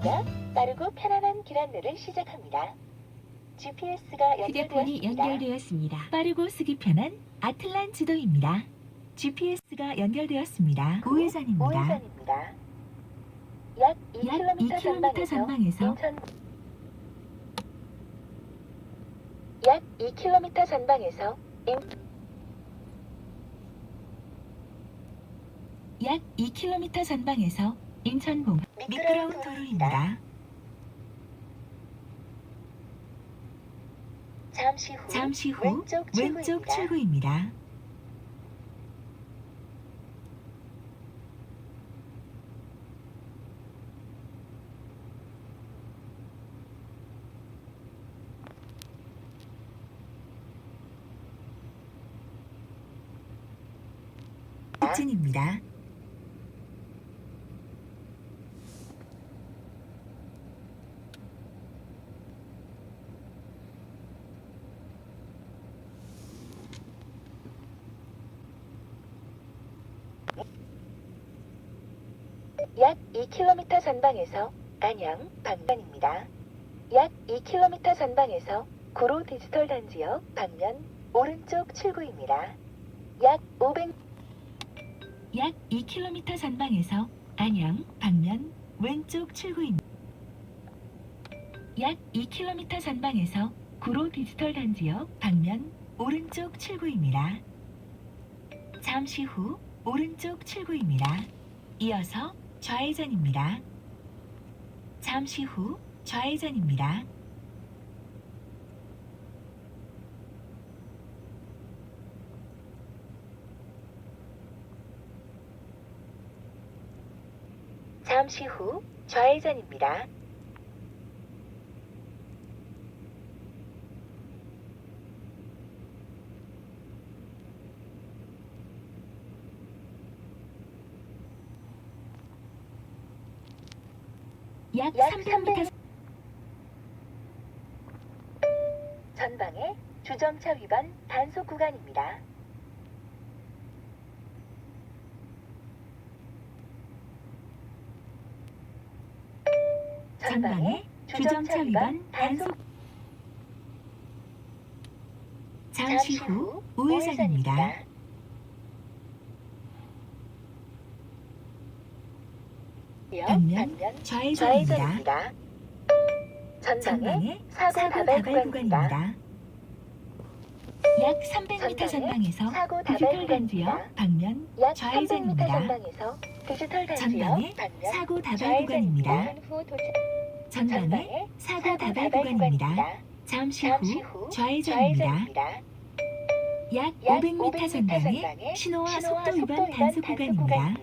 지도가 빠르고 편안한 길 안내를 시작합니다. GPS가 휴대폰이 연결되었습니다. 연결되었습니다. 빠르고 쓰기 편한 아틀란 지도입니다. GPS가 연결되었습니다. 약약 2km 2km 전방에서 전방에서 인천 약 2km 전방에서 인 약 2km 전방에서 인천봉 미끄러운 도로입니다. 잠시 후 잠시 후 왼쪽 왼쪽 출구입니다. 출구입니다. 직진입니다. 약 2km 전방에서 안양 방면입니다. 약 2km 전방에서 구로 디지털 단지역 방면 오른쪽 출구입니다. 약 500, 약 2km 전방에서 안양 방면 왼쪽 출구입니다. 약 2km 전방에서 구로 디지털 단지역 방면 오른쪽 출구입니다. 잠시 후 오른쪽 출구입니다. 이어서 좌회전입니다. 잠시 후 좌회전입니다. 잠시 후 좌회전입니다. 약약 300m 전방에 주정차 위반 단속 구간입니다. 전방에 주정차 위반 단속 잠시 후 우회전입니다. 반면 좌회전입니다. 좌회전입니다. 전방에 전방에 사고 사고 다발 다발 구간입니다. 구간입니다. 약 300m 전방에 전방에서 사고 다발 디지털 구간입니다. 단지역 방면 약 300m 좌회전입니다. 전방에서 디지털 단지역 전방에 반면 사고 다발. 구간입니다. 후 도착. 전방에 전방에 사고 다발 구간입니다. 잠시 잠시 후 후 좌회전입니다. 좌회전입니다. 약 약 500m 전방에 신호와 속도 위반 단속 구간입니다.